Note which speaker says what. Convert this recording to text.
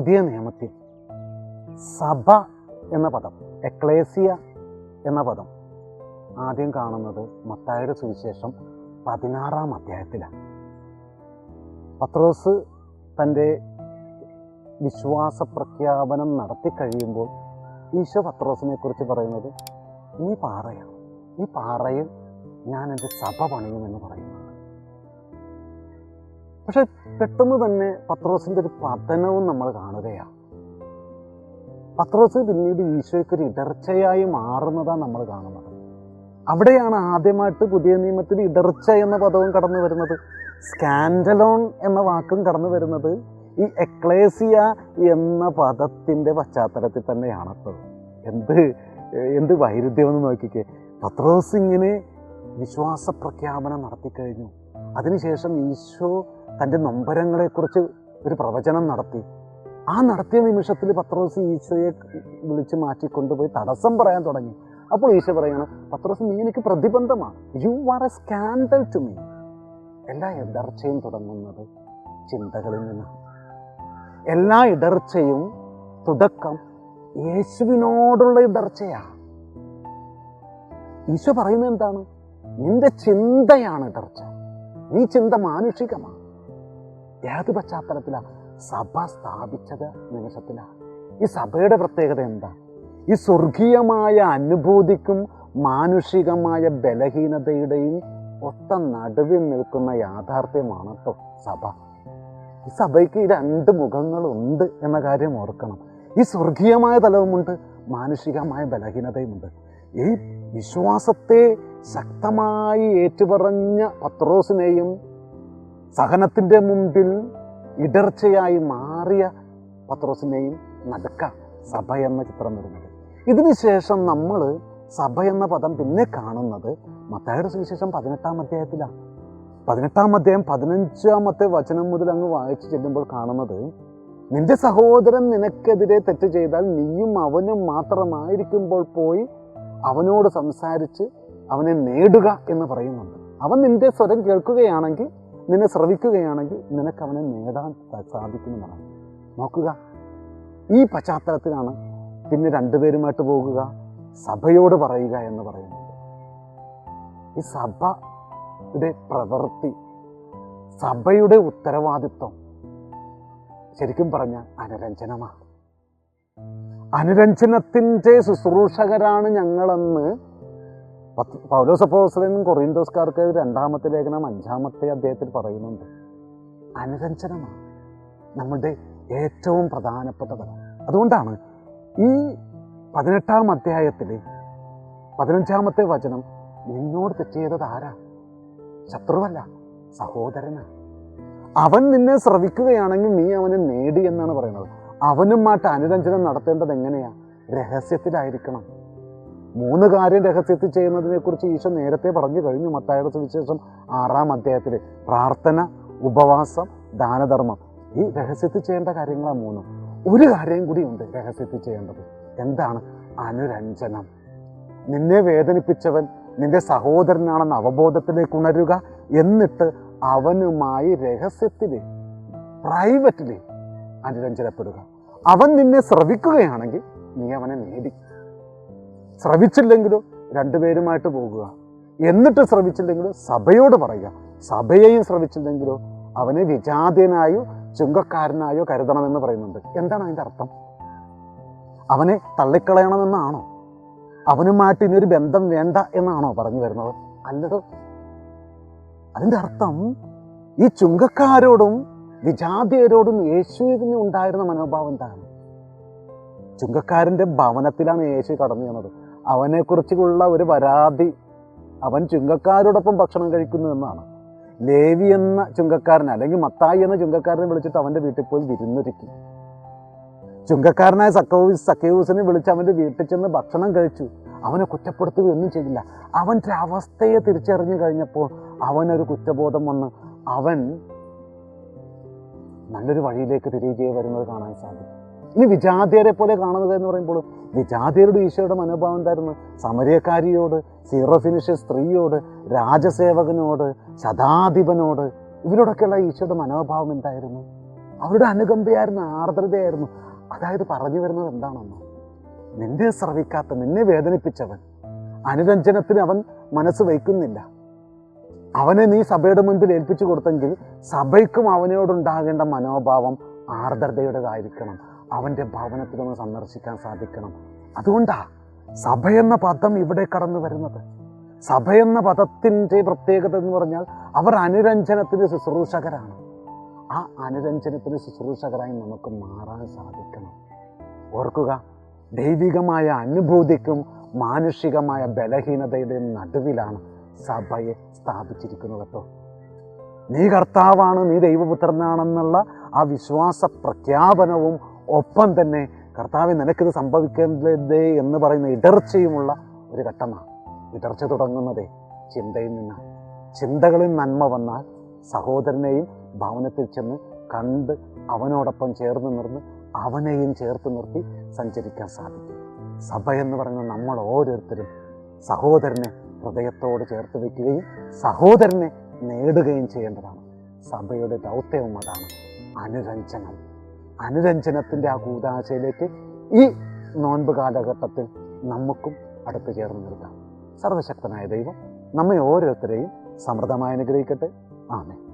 Speaker 1: പുതിയ നിയമത്തിൽ സഭ എന്ന പദം എക്ലേസിയ എന്ന പദം ആദ്യം കാണുന്നത് മത്തായുടെ സുവിശേഷം പതിനാറാം അധ്യായത്തിലാണ്. പത്രോസ് തന്റെ വിശ്വാസ പ്രഖ്യാപനം നടത്തി കഴിയുമ്പോൾ ഈശോ പത്രോസിനെ കുറിച്ച് പറയുന്നത് നീ പാറയാണ്. ഈ പാറയിൽ ഞാൻ എന്റെ സഭ പണിയുമെന്ന് പറയുന്നുണ്ട് പക്ഷെ പെട്ടെന്ന് തന്നെ പത്രോസിന്റെ ഒരു പതനവും നമ്മൾ കാണുകയാണ് പത്രോസ് പിന്നീട് ഈശോയ്ക്ക് ഒരു ഇടർച്ചയായി മാറുന്നതാണ് നമ്മൾ കാണുന്നത്. അവിടെയാണ് ആദ്യമായിട്ട് പുതിയ നിയമത്തിൽ ഇടർച്ച എന്ന പദവും കടന്നു വരുന്നത്. സ്കാൻഡലോൺ എന്ന വാക്കും കടന്നു വരുന്നത് ഈ എക്ലേസിയ എന്ന പദത്തിന്റെ പശ്ചാത്തലത്തിൽ തന്നെയാണ് കേട്ടോ എന്ത് എന്ത് വൈരുദ്ധ്യമെന്ന് നോക്കിക്കേ. പത്രോസ് ഇങ്ങനെ വിശ്വാസ പ്രഖ്യാപനം നടത്തിക്കഴിഞ്ഞു. അതിനുശേഷം ഈശോ തന്റെ നൊമ്പരങ്ങളെക്കുറിച്ച് ഒരു പ്രവചനം നടത്തി. ആ നടത്തിയ നിമിഷത്തിൽ പത്രോസ് ഈശോയെ വിളിച്ച് മാറ്റിക്കൊണ്ടുപോയി തടസ്സം പറയാൻ തുടങ്ങി. അപ്പോൾ ഈശോ പറയണം പത്രോസ് നീ എനിക്ക് പ്രതിബന്ധമാണ് you are a scandal to me എല്ലാ ഇടർച്ചയും തുടങ്ങുന്നത് ചിന്തകളിൽ നിന്നാണ് എല്ലാ ഇടർച്ചയും തുടക്കം യേശുവിനോടുള്ള ഇടർച്ചയാണ് ഈശോ പറയുന്നത് എന്താണ്? നിന്റെ ചിന്തയാണ് ഇടർച്ച. നീ ചിന്ത മാനുഷികമാണ് ഏത് പശ്ചാത്തലത്തിലാണ് സഭ സ്ഥാപിച്ചത് നിമിഷത്തിലാണ് ഈ സഭയുടെ പ്രത്യേകത എന്താ? ഈ സ്വർഗീയമായ അനുഭൂതിക്കും മാനുഷികമായ ബലഹീനതയുടെയും ഒത്ത നടുവിൽ നിൽക്കുന്ന യാഥാർത്ഥ്യമാണ് സഭ. ഈ സഭയ്ക്ക് ഈ രണ്ട് മുഖങ്ങളുണ്ട് എന്ന കാര്യം ഓർക്കണം. ഈ സ്വർഗീയമായ തലവുമുണ്ട് മാനുഷികമായ ബലഹീനതയുമുണ്ട്. ഈ വിശ്വാസത്തെ ശക്തമായി ഏറ്റുപറഞ്ഞ പത്രോസിനെയും സഹനത്തിന്റെ മുമ്പിൽ ഇടർച്ചയായി മാറിയ പത്രോസിനെയും നടുക്ക സഭ എന്ന ചിത്രം വരുന്നത്. ഇതിനുശേഷം നമ്മൾ സഭ എന്ന പദം പിന്നെ കാണുന്നത് മത്തായുടെ സുവിശേഷം പതിനെട്ടാം അധ്യായത്തിലാണ്. പതിനെട്ടാം അധ്യായം പതിനഞ്ചാമത്തെ വചനം മുതൽ അങ്ങ് വായിച്ചു ചെല്ലുമ്പോൾ കാണുന്നത് നിന്റെ സഹോദരൻ നിനക്കെതിരെ തെറ്റ് ചെയ്താൽ നീയും അവനും മാത്രമായിരിക്കുമ്പോൾ പോയി അവനോട് സംസാരിച്ച് അവനെ നേടുക എന്ന് പറയുന്നുണ്ട്. അവൻ നിന്റെ സ്വരം കേൾക്കുകയാണെങ്കിൽ നിന്നെ ശ്രവിക്കുകയാണെങ്കിൽ നിനക്ക് അവനെ നേടാൻ സ- സാധിക്കുമെന്നാണ്. നോക്കുക. ഈ പശ്ചാത്തലത്തിലാണ് പിന്നെ രണ്ടുപേരുമായിട്ട് പോകുക സഭയോട് പറയുക എന്ന് പറയുന്നത്. ഈ സഭയുടെ പ്രവൃത്തി സഭയുടെ ഉത്തരവാദിത്വം ശരിക്കും പറഞ്ഞാൽ അനുരഞ്ജനമാണ്. അനുരഞ്ജനത്തിന്റെ ശുശ്രൂഷകരാണ് ഞങ്ങളെന്ന് പൗലോസ് കൊറിയന്തോസ്കാർക്ക് രണ്ടാമത്തെ ലേഖനം അഞ്ചാമത്തെ അദ്ദേഹത്തിൽ പറയുന്നുണ്ട്. അനുരഞ്ജനമാണ് നമ്മളുടെ ഏറ്റവും പ്രധാനപ്പെട്ടത് അതുകൊണ്ടാണ് ഈ പതിനെട്ടാം അധ്യായത്തിൽ പതിനഞ്ചാമത്തെ വചനം നിന്നോട് തെറ്റ് ചെയ്തത് ആരാ? ശത്രുവല്ല സഹോദരനാണ് അവൻ നിന്നെ ശ്രവിക്കുകയാണെങ്കിൽ നീ അവനെ നേടി എന്നാണ് പറയുന്നത്. അവനുമായിട്ട് അനുരഞ്ജനം നടത്തേണ്ടത് എങ്ങനെയാ? രഹസ്യത്തിലായിരിക്കണം. മൂന്ന് കാര്യം രഹസ്യത്തിൽ ചെയ്യുന്നതിനെക്കുറിച്ച് ഈശോ നേരത്തെ പറഞ്ഞു കഴിഞ്ഞു. മത്തായുടെ സുവിശേഷം ആറാം അധ്യായത്തിൽ പ്രാർത്ഥന ഉപവാസം ദാനധർമ്മം. ഈ രഹസ്യത്തിൽ ചെയ്യേണ്ട കാര്യങ്ങളാണ് മൂന്നും. ഒരു കാര്യം കൂടി ഉണ്ട് രഹസ്യത്തിൽ ചെയ്യേണ്ടത്. എന്താണ്? അനുരഞ്ജനം. നിന്നെ വേദനിപ്പിച്ചവൻ നിന്റെ സഹോദരനാണെന്ന അവബോധത്തിലേക്ക് ഉണരുക എന്നിട്ട് അവനുമായി രഹസ്യത്തിൽ പ്രൈവറ്റിൽ അനുരഞ്ജനപ്പെടുക. അവൻ നിന്നെ ശ്രവിക്കുകയാണെങ്കിൽ നീ അവനെ നേടി. ശ്രവിച്ചില്ലെങ്കിലോ രണ്ടുപേരുമായിട്ട് പോകുക. എന്നിട്ട് ശ്രവിച്ചില്ലെങ്കിലോ സഭയോട് പറയുക. സഭയെയും ശ്രവിച്ചില്ലെങ്കിലോ അവനെ വിജാതീയനായോ ചുങ്കക്കാരനായോ കരുതണമെന്ന് പറയുന്നുണ്ട്. എന്താണ് അതിന്റെ അർത്ഥം? അവനെ തള്ളിക്കളയണമെന്നാണോ? അവനുമായിട്ട് ഇനിയൊരു ബന്ധം വേണ്ട എന്നാണോ പറഞ്ഞു വരുന്നത്? അല്ലടോ. അതിന്റെ അർത്ഥം ഈ ചുങ്കക്കാരോടും വിജാതീയരോടും യേശുവിന് ഉണ്ടായിരുന്ന മനോഭാവം എന്താണ്? ചുങ്കക്കാരന്റെ ഭവനത്തിലാണ് യേശു കടന്നു ചെന്നത്. അവനെക്കുറിച്ചുള്ള ഒരു പരാതി അവൻ ചുങ്കക്കാരോടൊപ്പം ഭക്ഷണം കഴിക്കുന്നു എന്നാണ്. ലേവി എന്ന ചുങ്കക്കാരനെ അല്ലെങ്കിൽ മത്തായി എന്ന ചുങ്കക്കാരനെ വിളിച്ചിട്ട് അവന്റെ വീട്ടിൽ പോയി വിരുന്നൊരുക്കി. ചുങ്കക്കാരനായ സക്കോവിസ് സക്കേവൂസിനെ വിളിച്ച് അവന്റെ വീട്ടിൽ ചെന്ന് ഭക്ഷണം കഴിച്ചു. അവനെ കുറ്റപ്പെടുത്തുകയൊന്നും ചെയ്തില്ല. അവന്റെ അവസ്ഥയെ തിരിച്ചറിഞ്ഞു കഴിഞ്ഞപ്പോൾ അവനൊരു കുറ്റബോധം വന്ന് അവൻ നല്ലൊരു വഴിയിലേക്ക് തിരികെ വരുന്നത് കാണാൻ സാധിക്കും. ഇനി വിജാതിയരെ പോലെ കാണുന്നത് എന്ന് പറയുമ്പോൾ വിജാതിയരുടെ ഈശോയുടെ മനോഭാവം എന്തായിരുന്നു? സമരക്കാരിയോട് സീറോ ഫിനിഷ് സ്ത്രീയോട് രാജസേവകനോട് ശതാധിപനോട് ഇവരോടൊക്കെയുള്ള ഈശോയുടെ മനോഭാവം എന്തായിരുന്നു? അവരുടെ അനുകമ്പയായിരുന്നു ആർദ്രതയായിരുന്നു. അതായത് പറഞ്ഞു വരുന്നത് എന്താണെന്ന്? നിന്നെ ശ്രവിക്കാത്ത നിന്നെ വേദനിപ്പിച്ചവൻ അനുരഞ്ജനത്തിന് അവൻ മനസ്സ് വയ്ക്കുന്നില്ല. അവനെ നീ സഭയുടെ മുൻപിൽ ഏൽപ്പിച്ചു കൊടുത്തെങ്കിൽ സഭയ്ക്കും അവനോടുണ്ടാകേണ്ട മനോഭാവം ആർദ്രതയുടേതായിരിക്കണം. അവന്റെ ഭവനത്തിൽ ഒന്ന് സന്ദർശിക്കാൻ സാധിക്കണം. അതുകൊണ്ടാ സഭ എന്ന പദം ഇവിടെ കടന്നു വരുന്നത്. സഭ എന്ന പദത്തിന്റെ പ്രത്യേകത എന്ന് പറഞ്ഞാൽ അവർ അനുരഞ്ജനത്തിന് ശുശ്രൂഷകരാണ്. ആ അനുരഞ്ജനത്തിന് ശുശ്രൂഷകരായി നമുക്ക് മാറാൻ സാധിക്കണം. ഓർക്കുക ദൈവികമായ അനുഭൂതിക്കും മാനുഷികമായ ബലഹീനതയുടെ നടുവിലാണ് സഭയെ സ്ഥാപിച്ചിരിക്കുന്നത് കേട്ടോ. നീ കർത്താവാണ് നീ ദൈവപുത്രനാണെന്നുള്ള ആ വിശ്വാസ പ്രഖ്യാപനവും ഒപ്പം തന്നെ കർത്താവ് നിനക്കിത് സംഭവിക്കേണ്ടതേ എന്ന് പറയുന്ന ഇടർച്ചയുമുള്ള ഒരു ഘട്ടമാണ്. ഇടർച്ച തുടങ്ങുന്നതേ ചിന്തയിൽ നിന്നാണ് ചിന്തകളിൽ നന്മ വന്നാൽ സഹോദരനെയും ഭവനത്തിൽ ചെന്ന് കണ്ട് അവനോടൊപ്പം ചേർന്ന് നിർന്ന് അവനെയും ചേർത്ത് നിർത്തി സഞ്ചരിക്കാൻ സാധിക്കും. സഭ എന്ന് പറയുന്ന നമ്മൾ ഓരോരുത്തരും സഹോദരനെ ഹൃദയത്തോട് ചേർത്ത് വയ്ക്കുകയും സഹോദരനെ നേടുകയും ചെയ്യേണ്ടതാണ്. സഭയുടെ ദൗത്യവും അതാണ് അനുരഞ്ജനം. അനുരഞ്ജനത്തിന്റെ ആ കൂതാശയിലേക്ക് ഈ നോൻപ് കാലഘട്ടത്തിൽ നമുക്കും അടുത്ത് ചേർന്ന് നിൽക്കാം സർവശക്തനായ ദൈവം നമ്മെ ഓരോരുത്തരെയും സമൃദ്ധമായി അനുഗ്രഹിക്കട്ടെ. ആമേ